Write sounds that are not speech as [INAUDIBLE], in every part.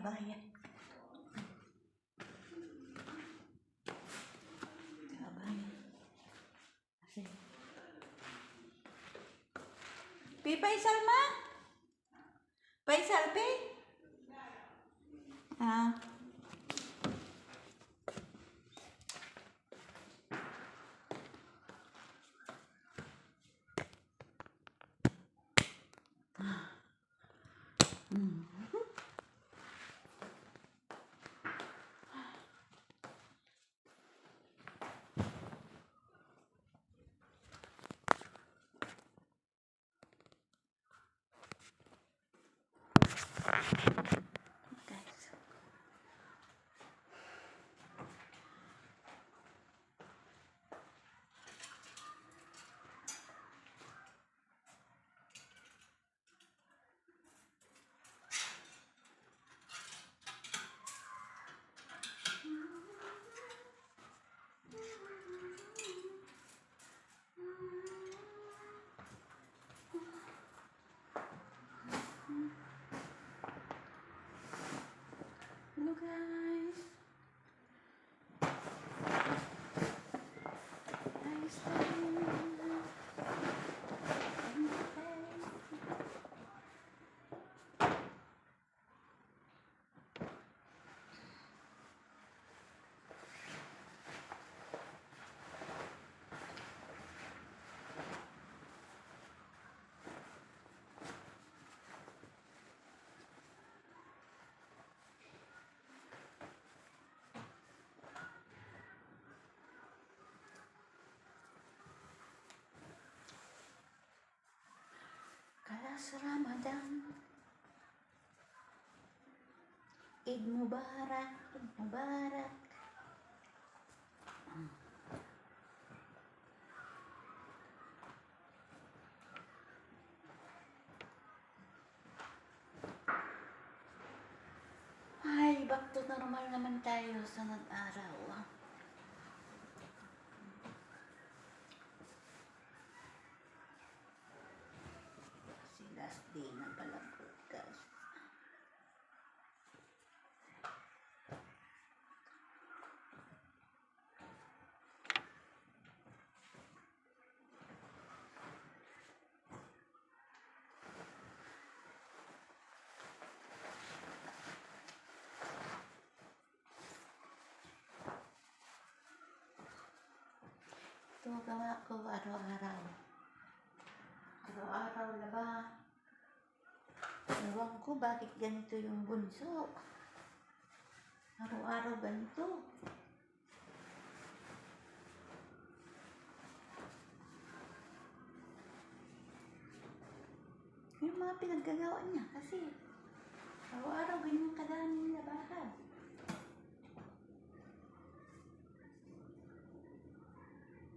kabayan. Kabayan. Kasi... Pi, Faisal ma? Faisal, Pi? Ah. Mm. Ramadan. Eid Mubarak, Eid Mubarak. Ay, back to normal naman tayo sa araw. Kasi last day na pala broadcast. Ito gawa ko. Araw-araw na ba? Ewan ko bakit ganito yung bunso. Araw-araw ganito. Yung mga pinaggagawa niya kasi araw-araw ganyan kadaming labahan.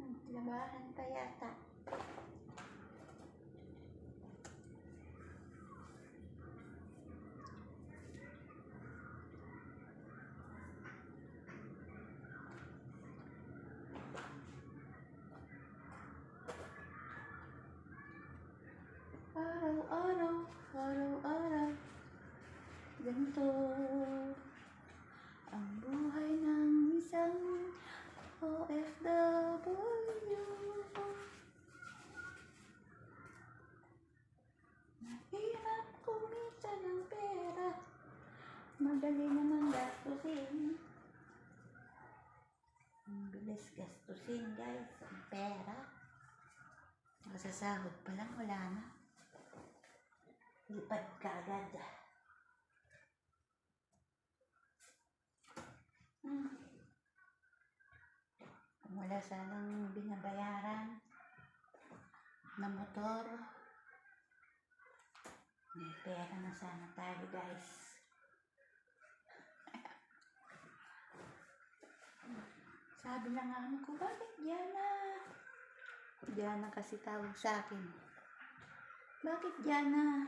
Hmm, labahan pa yata. Araw-araw, araw-araw, ganito ang buhay ng isang OFW. Mahirap kumita ng pera, madali naman gastusin. Ang bilis gastusin guys, ang pera. Masasahod pa lang, wala na. Lipad ka agad. Hmm. Wala sanang binabayaran na motor, may pera na sana tayo guys. [LAUGHS] Sabi ng amo ko, bakit Diana? Diana kasi tawag sa akin. Bakit Diana?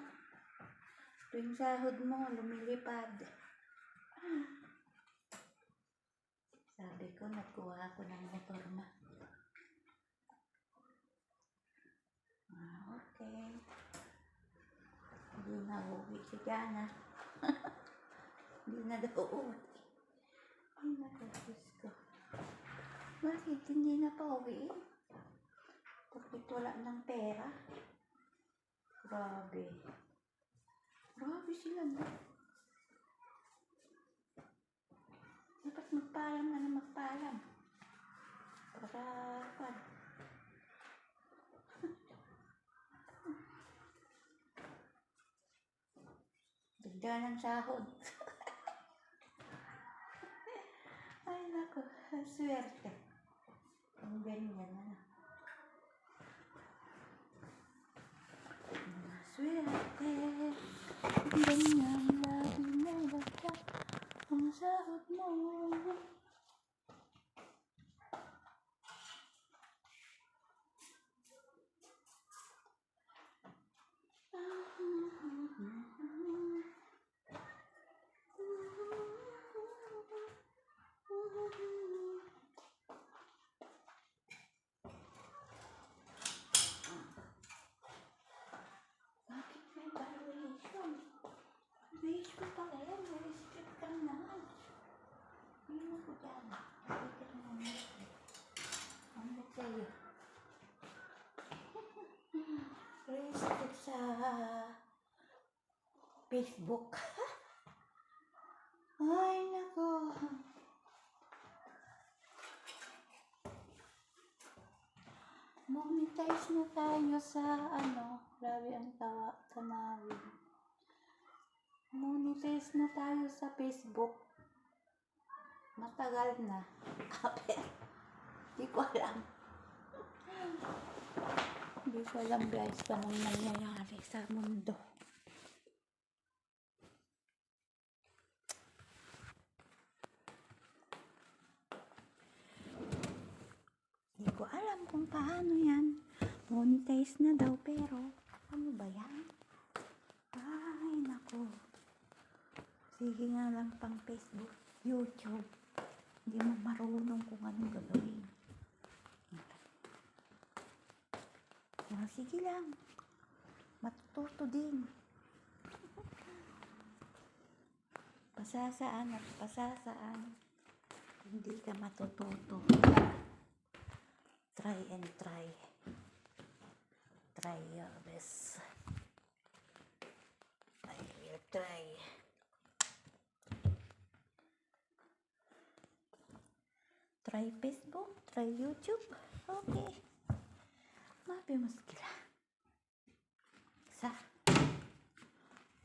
Tuwing sahod mo, lumilipad. Sabi ko, nagkuha ako ng motor. Ah, okay. Hindi na uwi si Diana. [LAUGHS] Hindi na daw uwi. Ay, Diyos ko. Bakit hindi na pa uwi? Bakit wala ng pera? Grabe. Grabe sila, no? Dapat magpaalam na na magpaalam. Para, para. [LAUGHS] Dagda ng sahod. [LAUGHS] Ay, naku, swerte. Ang ganyan, ano. Swerte. Ang lagi na basta. Ang sahod mo. Bakit may valuation? Base ko pala yan. May script ka naman. Yun ako dyan. Bakit ka naman? Ano sa'yo? Restrict sa Facebook. [LAUGHS] Ay, nako. Monetize na tayo sa ano, grabe ang tawa, tanawin. Monetize na tayo sa Facebook. Matagal na. [LAUGHS] Kapit. Di ko alam. Hindi ko alam guys, anong nangyayari sa mundo. Hindi ko alam kung paano yan. Monetize na daw pero ano ba yan? Ay, nako. Sige nga lang pang Facebook, YouTube. Hindi mo marunong kung anong gagawin. Ah, sige lang. Matututo din. Pasasaan at pasasaan. Hindi ka matututo. Try and try. Try your best. I will try. Try Facebook, try YouTube. Okay. Mapi muskila. Sa.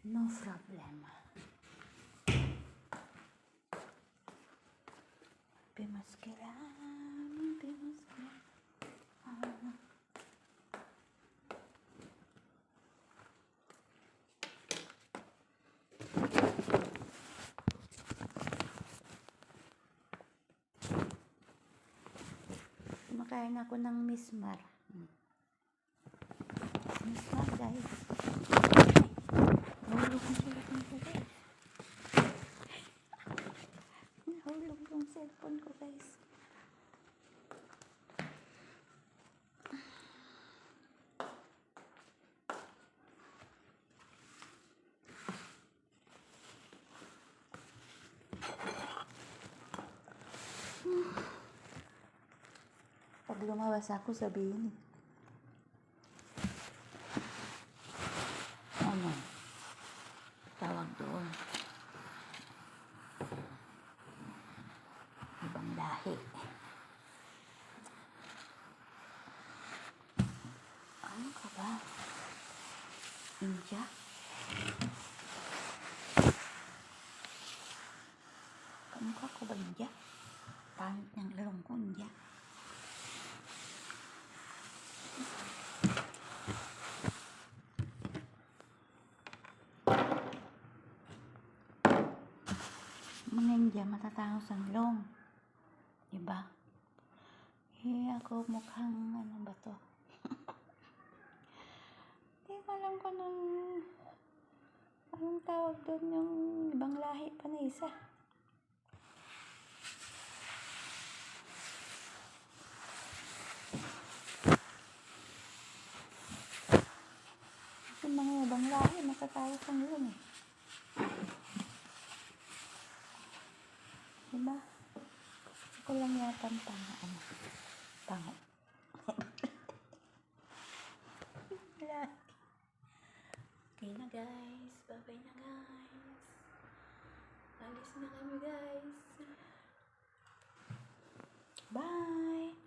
No problem. Muskila. Mapi muskila. Ah. Kumakain ako ng. Hmm. Mismar guys. Nahulog yung cellphone ko guys. Nahulog yung ko guys. Pag lumabas ako, sabihin. Ano? Tawag doon. Ibang lahi. Ano ka ba? India? Kamukha ko ba India? Pangit ng ilong ko India. mga India matatangos ang long. Diba? Eh, ako mukhang ano ba to? [LAUGHS] Hindi ko alam kung anong anong tawag doon yung ibang lahi pa na isa. Yung mga ibang lahi matatangos ang long eh. ba? Ako lang yata ang tanga. Ano? Tango. Wala. Okay na guys. Bye-bye na guys. Alis na kami guys. Bye!